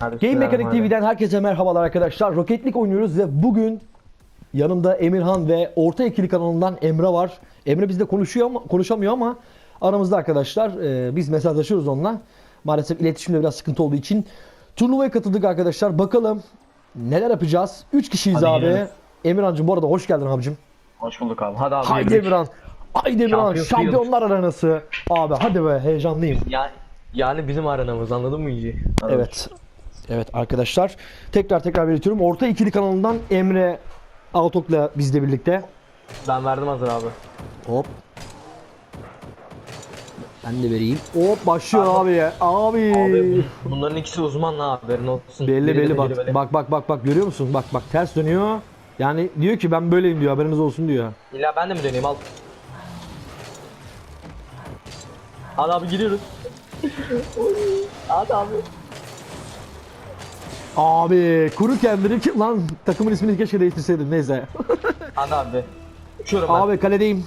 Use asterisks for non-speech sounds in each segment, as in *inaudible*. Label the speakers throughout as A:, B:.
A: Game Mechanic. TV'den herkese merhabalar arkadaşlar. Rocket League oynuyoruz ve bugün yanımda Emirhan ve Orta Ekili kanalından Emre var. Emre bizde konuşuyor ama konuşamıyor ama aramızda arkadaşlar. Ee, biz mesajlaşıyoruz onunla. Maalesef iletişimde biraz sıkıntı olduğu için turnuvaya katıldık arkadaşlar. Bakalım neler yapacağız? 3 kişiyiz
B: Hadi
A: abi.
B: gidelim.
A: Emirhan'cığım bu arada hoş geldin abicim.
B: Hoş bulduk abi. Hadi abi.
A: Haydi. Emirhan. Haydi Emirhan.
B: Şampiyon
A: Şampiyonlar arenası. Abi hadi be heyecanlıyım.
B: Ya, yani bizim arenamız anladın mı iyice?
A: Evet. Evet arkadaşlar. Tekrar tekrar belirtiyorum. Orta ikili kanalından Emre Altok'la bizle birlikte.
B: Ben verdim hazır abi.
A: Hop. Ben de vereyim. Hop başlıyor abi ya. Abi.
B: Abi bunların ikisi uzman ha haberin olsun.
A: belli
B: Biri de
A: belli bak.
B: böyle.
A: Bak bak bak bak görüyor musun? Bak bak ters dönüyor. Yani diyor ki ben böyleyim diyor haberiniz olsun diyor.
B: İlla ben de mi döneyim al. Hadi abi gidiyoruz. Hadi abi.
A: Abi kuru kendini ki lan takımın ismini keşke değiştirseydin neyse. *laughs*
B: Hadi abi. Uçuyorum ben.
A: abi kaledeyim.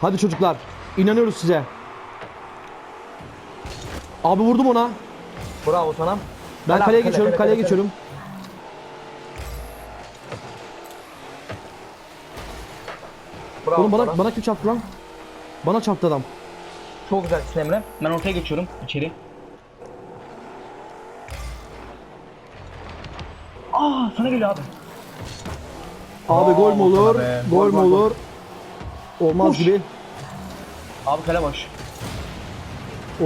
A: Hadi çocuklar. inanıyoruz size. Abi vurdum ona.
B: Bravo sana.
A: Ben
B: Kale
A: kaleye
B: kale,
A: geçiyorum,
B: kale,
A: kaleye
B: kale,
A: geçiyorum.
B: Bravo
A: Oğlum bana
B: sana.
A: bana kim çarptı lan? Bana çarptı adam.
B: Çok güzelsin Emre. Ben ortaya geçiyorum içeri. Sana geliyor abi.
A: Abi
B: Aa,
A: gol mü olur?
B: be.
A: Gol
B: Gol,
A: mü
B: gol, gol.
A: olur? Olmaz
B: Koş.
A: gibi.
B: Abi kale boş.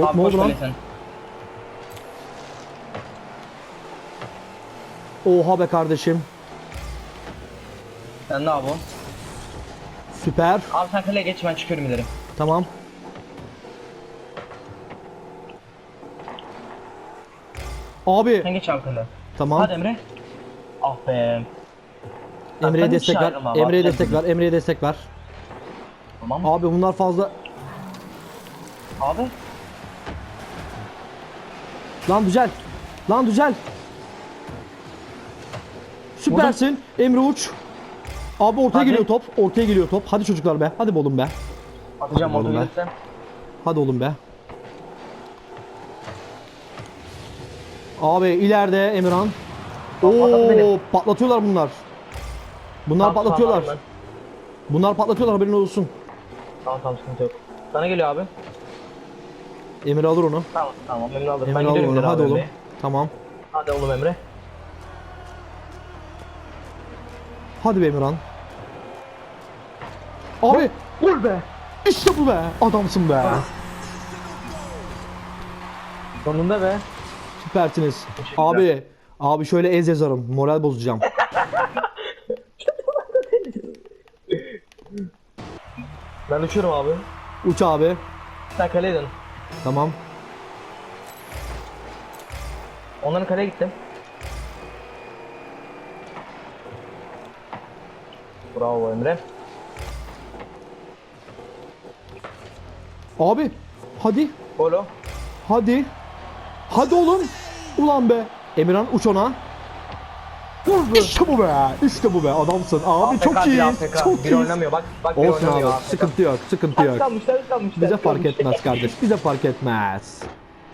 A: O,
B: Abi
A: ne
B: boş
A: oldu lan?
B: kale sen.
A: Oha be kardeşim.
B: Sen ne abi o?
A: Süper.
B: Abi sen kaleye geç ben çıkıyorum ileri.
A: Tamam. Abi
B: Sen geç abi kaleye.
A: tamam.
B: Hadi Emre. Ah be.
A: Emre'ye destek ver. Emre'ye destek ver. Emre'ye destek ver.
B: Tamam.
A: Abi bunlar fazla.
B: Abi.
A: Lan düzel. Lan düzel. Süpersin. Emre uç. Abi ortaya
B: Hadi.
A: geliyor top. Ortaya geliyor top. Hadi çocuklar be. Hadi be oğlum be.
B: Atacağım
A: Hadi
B: orada
A: oğlum be. Hadi oğlum be. Abi ileride Emirhan. Oo patlatıyorlar bunlar. Bunlar
B: Tamam,
A: patlatıyorlar.
B: tamam,
A: Bunlar patlatıyorlar haberin olsun.
B: Tamam tamam sıkıntı yok. Sana geliyor abi.
A: Emre alır onu.
B: Tamam tamam memnun aldım.
A: Emre
B: ben
A: alır
B: gidiyorum
A: onu.
B: ileri
A: Hadi
B: abi
A: oğlum.
B: Emre'ye.
A: Tamam.
B: Hadi oğlum Emre.
A: Hadi be Emirhan. Abi gol be. İşte bu be. Adamsın be.
B: Sonunda be.
A: Süpersiniz.
B: Teşekkürler.
A: Abi abi şöyle ez yazarım. Moral bozacağım.
B: Ben uçuyorum abi.
A: Uç abi.
B: Sen kaleye dön.
A: Tamam.
B: Onların kaleye gittim. Bravo Emre.
A: Abi hadi.
B: Golo.
A: Hadi. Hadi oğlum. Ulan be. Emirhan uç ona. Vur be. İşte bu be. İşte bu be. Adamsın. Abi çok
B: AFK,
A: iyi.
B: bir AFK.
A: Çok
B: Bir
A: iyi.
B: oynamıyor bak. Bak bir
A: Olsun
B: oynamıyor
A: abi.
B: AFK.
A: Sıkıntı yok. Sıkıntı yok.
B: kalmış ters kalmış.
A: Bize fark
B: kalmış.
A: etmez kardeş. Bize fark etmez.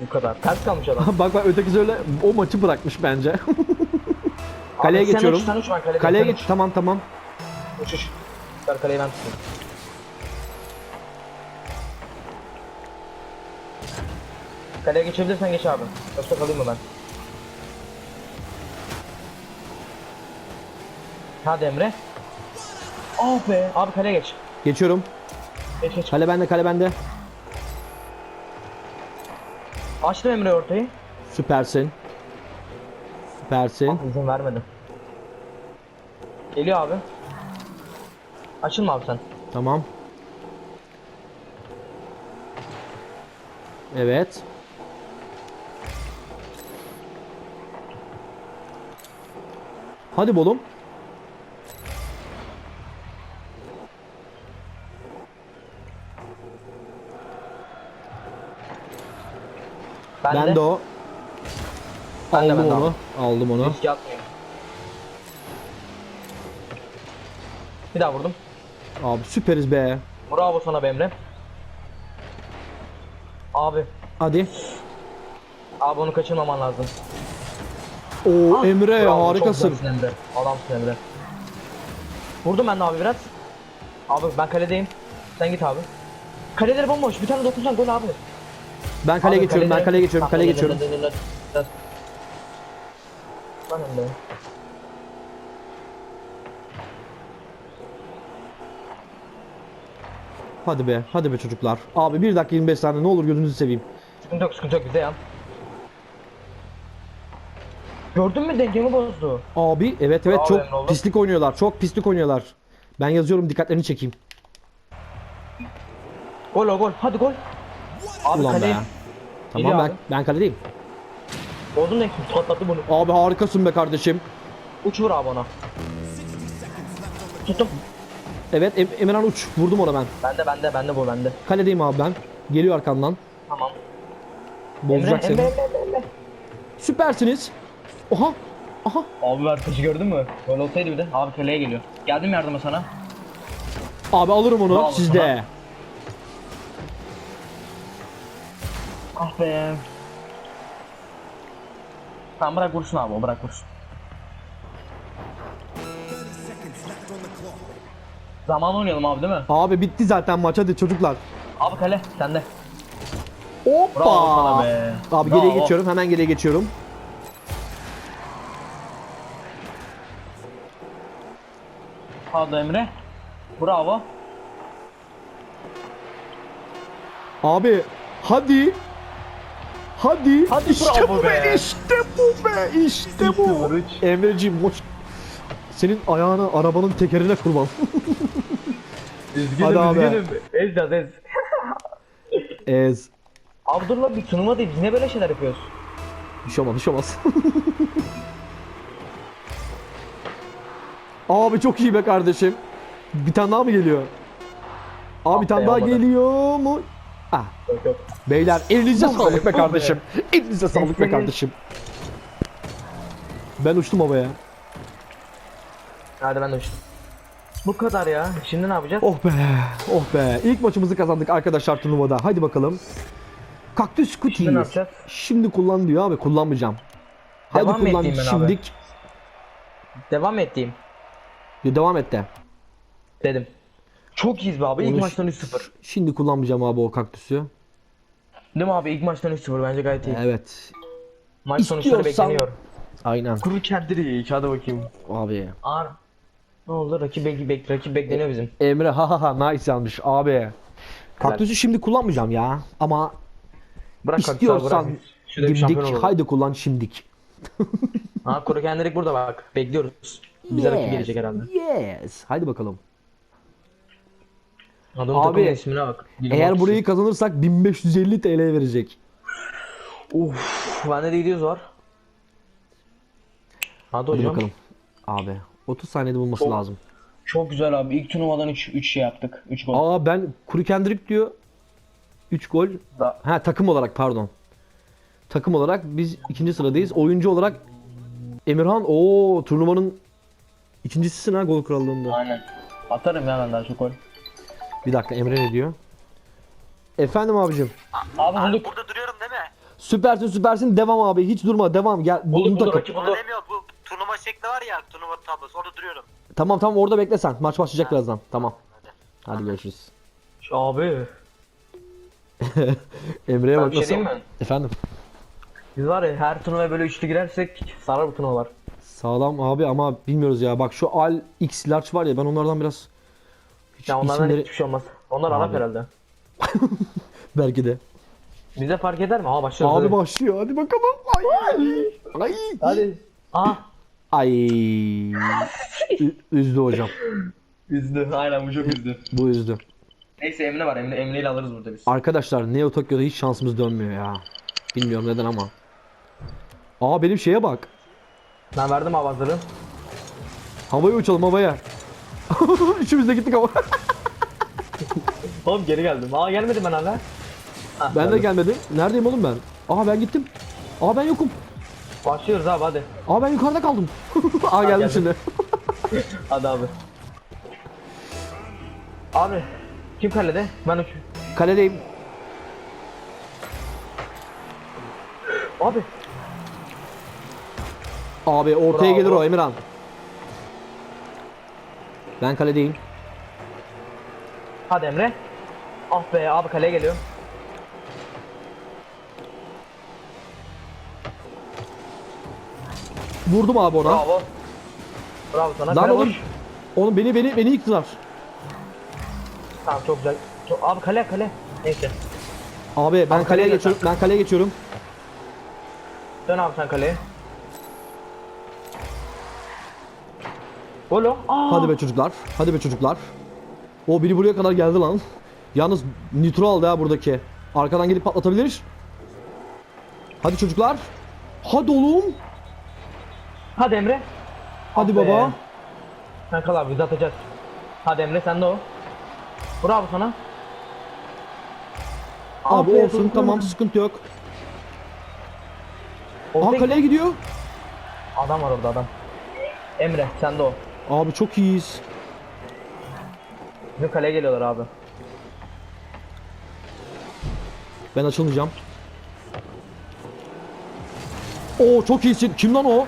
B: Bu kadar. Ters kalmış adam. *laughs*
A: bak bak öteki öyle o maçı bırakmış bence. *laughs* Kaleye
B: Abi
A: geçiyorum.
B: uç, Sen uç ben kaleye
A: Kaleye geç. Tamam tamam.
B: Uç uç. uç. Ben kaleyi ben tutayım. Kaleye geçebilirsen geç abi. Yoksa kalayım mı ben? Hadi Emre. Ah be. Abi kaleye geç.
A: Geçiyorum.
B: Geç geç.
A: Kale bende kale bende.
B: Açtım Emre ortayı.
A: Süpersin. Süpersin.
B: Ah, izin vermedim. Geliyor abi. Açılma abi sen.
A: Tamam. Evet. Hadi bolum.
B: Ben,
A: Ben,
B: de.
A: de o.
B: Ben de,
A: Aldım
B: ben de
A: onu.
B: aldım.
A: Aldım onu.
B: Riske atmıyorum. Bir daha vurdum.
A: Abi süperiz be.
B: Bravo sana be Emre. Abi.
A: Hadi.
B: Abi onu kaçırmaman lazım.
A: Oo
B: Ah,
A: Emre
B: bravo,
A: harikasın.
B: Çok Emre. Adamsın Emre. Vurdum ben de abi biraz. Abi ben kaledeyim. Sen git abi. Kaleleri bomboş. Bir tane dokunsan gol abi.
A: Ben kaleye
B: Abi
A: geçiyorum. Ben kaleye geçiyorum. Kaleye geçiyorum. Hadi be. Hadi be çocuklar. Abi 1 dakika 25 saniye ne olur gözünüzü seveyim.
B: Sıkıntı yok sıkıntı yok bize yan. Gördün mü dengemi bozdu.
A: Abi evet evet
B: Bravo
A: çok
B: oğlum.
A: pislik oynuyorlar. Çok pislik oynuyorlar. Ben yazıyorum dikkatlerini çekeyim.
B: Gol o gol. Hadi gol. Abi
A: Ulan
B: kaleye.
A: be. Tamam
B: Geliyor
A: ben,
B: abi.
A: ben kaledeyim.
B: Bozdun ne? Patlattı bunu.
A: Abi harikasın be kardeşim.
B: Uç vur abi ona. Tuttum.
A: Evet em Emirhan uç. Vurdum ona ben.
B: Bende bende bende bu bende.
A: Kaledeyim abi ben. Geliyor arkandan.
B: Tamam.
A: Bozacak seni.
B: Emre, Emre, Emre.
A: Süpersiniz. Oha. Aha.
B: Abi ver taşı gördün mü? Gol olsaydı bir de. Abi kaleye geliyor. Geldim yardıma sana.
A: Abi alırım onu
B: Bravo
A: sizde.
B: sana. Ah be. Tamam bırak vursun abi o bırak vursun. Zaman oynayalım abi değil mi?
A: Abi bitti zaten maç hadi çocuklar.
B: Abi kale sende.
A: Hoppa.
B: Bravo sana be.
A: Abi
B: Bravo.
A: geriye geçiyorum. Hemen geriye geçiyorum.
B: Hadi Emre. Bravo.
A: Abi hadi. Hadi.
B: Hadi
A: işte
B: bravo
A: bu
B: be.
A: be. İşte bu be. İşte bu.
B: 2-0-3.
A: Emreciğim hoş. Senin ayağını arabanın tekerine kurban. *laughs*
B: Üzgünüm
A: Hadi
B: üzgünüm. Ez yaz ez. *laughs*
A: Ez.
B: Lan bir turnuva değil. Biz ne böyle şeyler yapıyoruz?
A: Şey olmaz. *laughs* Abi çok iyi be kardeşim. Bir tane daha mı geliyor? Abi bir tane daha geliyor mu? Ah. Beyler elinize sağlık be kardeşim. Elinize sağlık be kardeşim. Ben uçtum havaya.
B: Hadi ben de uçtum. Bu kadar ya. Şimdi ne yapacağız?
A: Oh be, oh be. İlk maçımızı kazandık arkadaşlar turnuvada. Hadi bakalım. Kaktüs
B: Şimdi ne yapacağız?
A: Şimdi kullan diyor abi. Kullanmayacağım. Hadi
B: Devam mı
A: kullan
B: edeyim ben abi?
A: şimdik.
B: Devam ettiğim
A: Devam et de.
B: dedim. Çok iyiyiz be abi. İlk
A: Onu-
B: maçtan 3-0.
A: Şimdi kullanmayacağım abi o kaktüsü.
B: Değil mi abi? İlk maçtan 3-0 bence gayet iyi.
A: Evet.
B: Maç sonuçları
A: İstiyorsan-
B: bekleniyor.
A: Aynen.
B: Kuru kendiri ilk hadi bakayım.
A: Abi.
B: Ağır. Ne oldu? Rakip, bek bek rakip bekleniyor bizim.
A: Emre ha ha ha nice yanmış abi. Kaktüsü şimdi kullanmayacağım ya. Ama
B: Bırak
A: istiyorsan.
B: Şurada bir şampiyon
A: dimdik
B: olalım.
A: haydi kullan şimdik.
B: Ha kuru kendilik burada bak. Bekliyoruz. Bize rakip gelecek herhalde.
A: Yes. Haydi bakalım.
B: Adamın
A: Abi,
B: takımın ismine bak. Bilmem
A: Eğer
B: ki.
A: burayı kazanırsak 1550 TL verecek.
B: Uf, bende de gidiyoruz var. Hadi
A: Hadi
B: hocam.
A: bakalım. Abi 30 saniyede bulması
B: Çok-
A: lazım.
B: Çok güzel abi. İlk turnuvadan 3 3 şey yaptık. 3 gol.
A: Aa ben Kuru Kendrick diyor. 3 gol.
B: Da-
A: Ha takım olarak pardon. Takım olarak biz ikinci sıradayız. Oyuncu olarak Emirhan o turnuvanın ikincisisin ha gol krallığında.
B: Aynen. Atarım ya ben daha çok gol.
A: Bir dakika Emre ne diyor? Efendim abicim.
B: Abi
C: Abi
B: bulduk.
C: burada duruyorum değil mi?
A: Süpersin süpersin devam abi hiç durma devam gel.
B: Bulduk
A: Bunu
B: bulduk rakip bulduk.
C: demiyor bu turnuva şekli var ya turnuva tablosu orada duruyorum.
A: Tamam tamam orada bekle sen. Maç başlayacak birazdan. Tamam. Hadi görüşürüz.
B: Abi. *laughs*
A: Emre'ye
B: Ben
A: bak
B: bir şey
A: nasıl.
B: diyeyim mi?
A: Efendim.
B: Biz var ya her turnuvaya böyle üçlü girersek sarar bu turnuvalar.
A: Sağlam abi ama bilmiyoruz ya. Bak şu Al X Large var ya ben onlardan biraz hiç
B: Ya onlardan
A: isimleri
B: hiçbir şey olmaz. Onlar
A: Abi.
B: Arap herhalde. *laughs*
A: belki de.
B: Bize fark eder mi? Aa başlıyoruz.
A: Abi
B: hadi.
A: başlıyor. Hadi bakalım. Ay. Ay.
B: Hadi. Aa.
A: Ay. Ü- üzdü hocam.
B: Üzdü. Aynen bu çok üzdü.
A: Bu üzdü.
B: Neyse Emre var. Emre, Emre ile alırız burada biz.
A: Arkadaşlar Neo Tokyo'da hiç şansımız dönmüyor ya. Bilmiyorum neden ama. Aa benim şeye bak.
B: Ben verdim avazları.
A: Havaya uçalım havaya. *laughs* Üçümüz de gittik hava.
B: Oğlum geri geldim. Aa gelmedim ben hala. Hah,
A: ben de
B: geldim.
A: gelmedim. Neredeyim oğlum ben? Aa ben gittim. Aa ben yokum.
B: Başlıyoruz abi hadi.
A: Aa ben yukarıda kaldım. *laughs* Aa geldim
B: geldim.
A: şimdi. *laughs*
B: Hadi abi. Abi. Kim kalede? Ben uç.
A: Kaledeyim.
B: Abi.
A: Abi ortaya
B: Bravo.
A: gelir o Emirhan. Ben kaledeyim.
B: Hadi Emre. Ah be abi kaleye geliyor.
A: Vurdum abi ona.
B: Bravo. Bravo sana.
A: Lan
B: Kale
A: oğlum.
B: boş.
A: Oğlum beni beni beni yıktılar.
B: Tamam çok güzel. Çok- Abi kale kale. Neyse.
A: Abi ben kaleye
B: kaleye
A: geçiyorum. Ben kaleye geçiyorum.
B: Dön abi sen kaleye. Gol o. Aa.
A: Hadi be çocuklar. Hadi be çocuklar. O biri buraya kadar geldi lan. Yalnız nitro aldı ha buradaki. Arkadan gelip patlatabilir. Hadi çocuklar. Hadi oğlum.
B: Hadi Emre.
A: Hadi
B: be.
A: baba.
B: Sen kal abi biz atacağız. Hadi Emre sen de o. Bravo sana.
A: Abi
B: Aferin
A: olsun tamam sıkıntı yok. Aha
B: Ortaya-
A: kaleye gidiyor.
B: Adam var orada adam. Emre sen de o.
A: Abi çok iyiyiz.
B: Bizim kaleye geliyorlar abi.
A: Ben açılmayacağım. Oo çok iyisin. Kim lan o?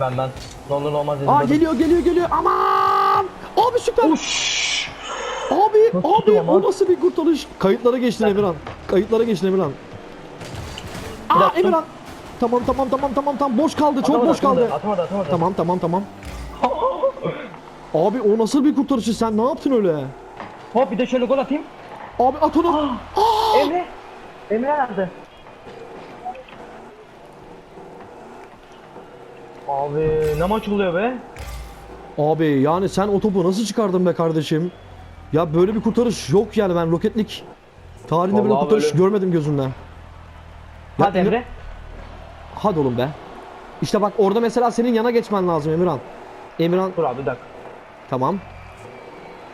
B: Ben ben. Ne olur ne olmaz dedim.
A: Aa
B: dedim.
A: geliyor geliyor geliyor. Aman! Abi süper.
B: Uş.
A: Abi
B: Nasıl
A: abi o nasıl bir kurtarış? Kayıtlara geçtin Emirhan. Kayıtlara geçtin Emirhan. Aa
B: Bıraktım.
A: Emirhan. Tamam tamam tamam tamam tamam boş kaldı çok
B: Atamadı,
A: boş kaldı.
B: atamadı, Atamadı atamadı.
A: Tamam tamam tamam. *laughs* Abi o nasıl bir kurtarışı sen ne yaptın öyle?
B: Hop bir de şöyle gol atayım.
A: Abi at onu.
B: Emre. Emre nerede? Abi ne maç oluyor be?
A: Abi yani sen o topu nasıl çıkardın be kardeşim? Ya böyle bir kurtarış yok yani ben roketlik tarihinde böyle
B: Vallahi
A: kurtarış
B: böyle.
A: görmedim gözümden. Ya
B: Hadi Emre.
A: Hadi oğlum be. İşte bak orada mesela senin yana geçmen lazım Emirhan. Emirhan
B: Dur abi bir dakika.
A: tamam.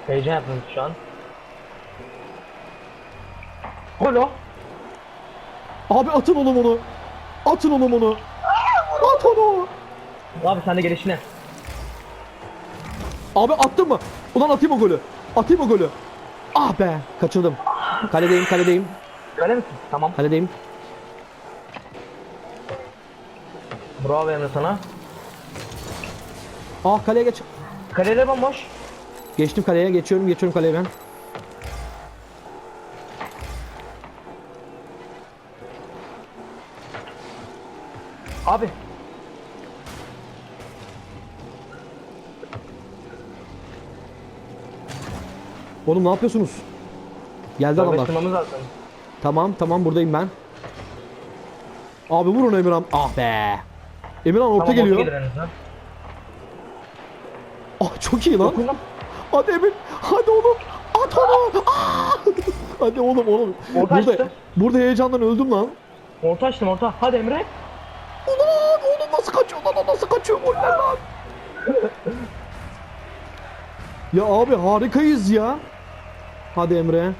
B: Heyecan yaptınız şu an. Gol o.
A: Abi atın oğlum onu. Atın oğlum onu. At onu.
B: Abi sen de gelişine.
A: Abi attın mı? Ulan atayım o golü. Atayım o golü. Ah be kaçırdım. Kaledeyim kaledeyim.
B: Kale misin? Tamam.
A: Kaledeyim.
B: Bravo Emre sana.
A: Ah kaleye geç.
B: Kaleler bomboş.
A: Geçtim kaleye geçiyorum geçiyorum kaleye ben.
B: Abi.
A: Oğlum ne yapıyorsunuz? Geldi adamlar. Tamam tamam buradayım ben. Abi vur onu Emirhan. Ah be. Emirhan orta
B: Tamam,
A: geliyor. Ah çok iyi lan.
B: Dokundum.
A: Hadi Emir. Hadi oğlum. At onu. Ah! *laughs* Hadi oğlum oğlum.
B: Orta
A: burada,
B: açtı.
A: burada heyecandan öldüm lan.
B: Orta açtım orta. Hadi Emre.
A: Ulan oğlum nasıl kaçıyor lan nasıl kaçıyor goller lan. *laughs* ya abi harikayız ya. Hadi Emre.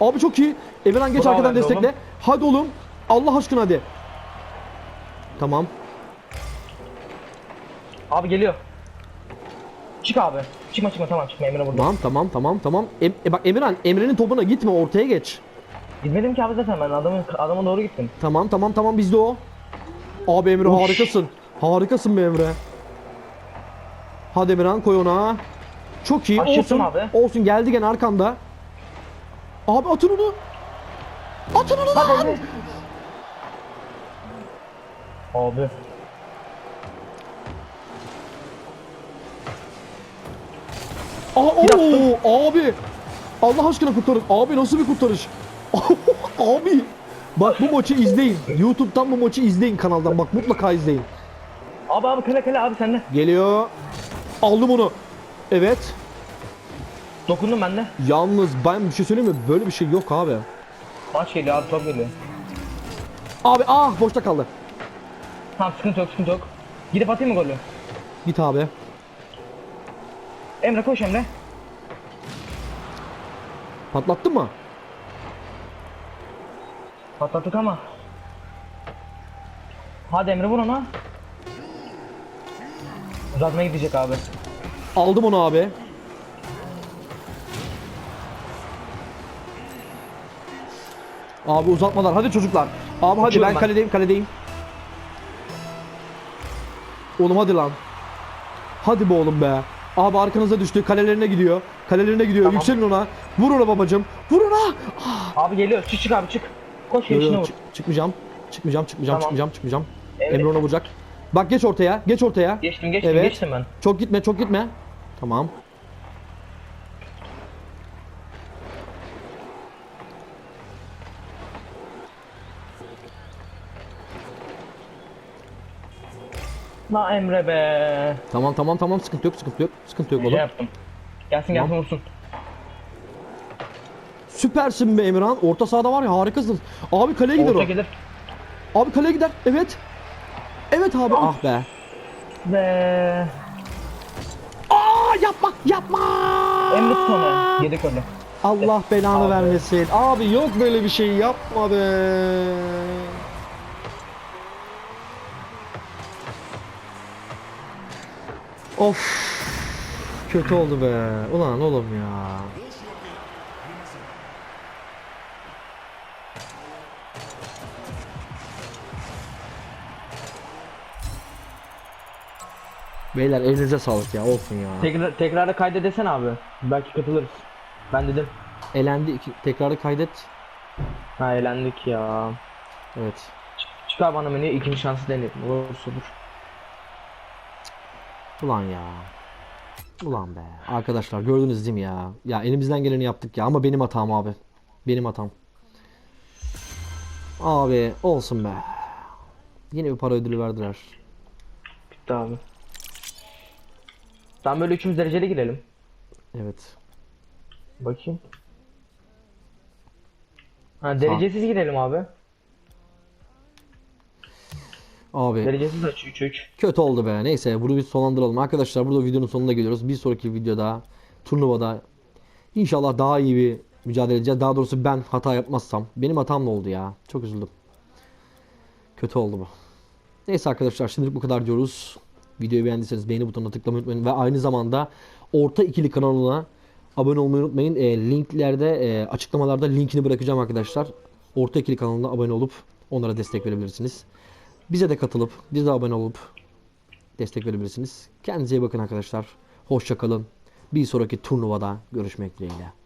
A: Abi çok iyi. Emirhan geç
B: Bravo
A: arkadan
B: Emre
A: destekle.
B: oğlum.
A: Hadi oğlum. Allah aşkına hadi. Tamam.
B: Abi geliyor. Çık abi. Çıkma çıkma tamam çıkma Emre burada.
A: Tamam tamam tamam tamam. E bak Emirhan Emre'nin topuna gitme ortaya geç.
B: Gitmedim ki abi zaten ben adamın adama doğru gittim.
A: Tamam tamam tamam bizde o. Abi Emre
B: Uş.
A: harikasın. Harikasın be Emre. Hadi Emirhan koy ona. Çok iyi.
B: Aşırttım
A: olsun.
B: abi.
A: Olsun geldi gene arkanda. Abi atın onu. Atın onu
B: Hadi
A: lan.
B: Emre. Abi.
A: Aa, oo, abi. Allah aşkına kurtarın. Abi nasıl bir kurtarış? *laughs* abi. Bak bu maçı izleyin. YouTube'dan bu maçı izleyin kanaldan. Bak mutlaka izleyin.
B: Abi abi kale kale abi sende.
A: Geliyor. Aldım onu. Evet.
B: Dokundum ben de.
A: Yalnız ben bir şey söyleyeyim mi? Böyle bir şey yok abi.
B: Maç geliyor abi top geliyor.
A: Abi ah boşta kaldı.
B: Tamam sıkıntı yok sıkıntı yok. Gidip atayım mı golü?
A: Git abi.
B: Emre koş Emre.
A: Patlattın mı?
B: Patlattık ama. Hadi Emre vur ona. Uzatmaya gidecek abi.
A: Aldım onu abi. Abi uzatmalar. Hadi çocuklar. Abi hadi
B: Uçuyorum
A: ben
B: ben.
A: kaledeyim kaledeyim. Oğlum hadi lan. Hadi be oğlum be. Abi arkanıza düştü. Kalelerine gidiyor. Kalelerine gidiyor.
B: Tamam.
A: Yükselin ona. Vur ona babacım. Vur ona.
B: Abi geliyor. Çık çık abi çık. Koş
A: Yo, yo,
B: gelişine vur.
A: çık- çıkmayacağım. Çıkmayacağım, çıkmayacağım,
B: Tamam.
A: çıkmayacağım, çıkmayacağım.
B: Evet.
A: Emre ona vuracak. Bak geç ortaya. Geç ortaya.
B: Geçtim geçtim
A: Evet.
B: geçtim ben.
A: Çok gitme, çok gitme. Tamam.
B: La Emre be.
A: Tamam, tamam, tamam. Sıkıntı yok, sıkıntı yok. Sıkıntı yok oğlum.
B: yaptım? Gelsin gelsin
A: Tamam.
B: vursun.
A: Süpersin be Emirhan. Orta sahada var ya harikasın. Abi kaleye gider
B: Orta
A: o.
B: gelir.
A: Abi kaleye gider. Evet. Evet abi. Ah be.
B: Ve
A: Aa yapma, yapma.
B: Emre tut onu. Yedik onu.
A: Allah belanı vermesin. Abi yok böyle bir şey yapma be. Of. Kötü oldu be. Ulan oğlum ya. Beyler elinize sağlık ya olsun ya.
B: Tekrar, tekrarda kaydedesene abi. Belki katılırız. Ben dedim.
A: Elendi tekrarı kaydet.
B: Ha eğlendik ya.
A: Evet.
B: Çıkar bana menüye ikinci şansı deneyelim. Olursa olur.
A: Ulan ya. Ulan be. Arkadaşlar gördünüz değil mi ya? Ya elimizden geleni yaptık ya ama benim hatam abi. Benim hatam. Abi olsun be. Yine bir para ödülü verdiler.
B: Bitti abi. Tam böyle üçümüz dereceli girelim.
A: Evet.
B: Bakayım. Ha derecesiz girelim abi.
A: Abi
B: Derecesiz aç 3 3.
A: kötü oldu be. Neyse bunu bir sonlandıralım. Arkadaşlar burada videonun sonuna geliyoruz. Bir sonraki videoda turnuvada inşallah daha iyi bir mücadele edeceğiz. Daha doğrusu ben hata yapmazsam. Benim hatam ne oldu ya? Çok üzüldüm. Kötü oldu bu. Neyse arkadaşlar şimdilik bu kadar diyoruz. Videoyu beğendiyseniz beğeni butonuna tıklamayı unutmayın ve aynı zamanda Orta İkili kanalına abone olmayı unutmayın. E, linklerde e, açıklamalarda linkini bırakacağım arkadaşlar. Orta İkili kanalına abone olup onlara destek verebilirsiniz. Bize de katılıp bize de abone olup destek verebilirsiniz. Kendinize iyi bakın arkadaşlar. Hoşça kalın. Bir sonraki turnuvada görüşmek dileğiyle.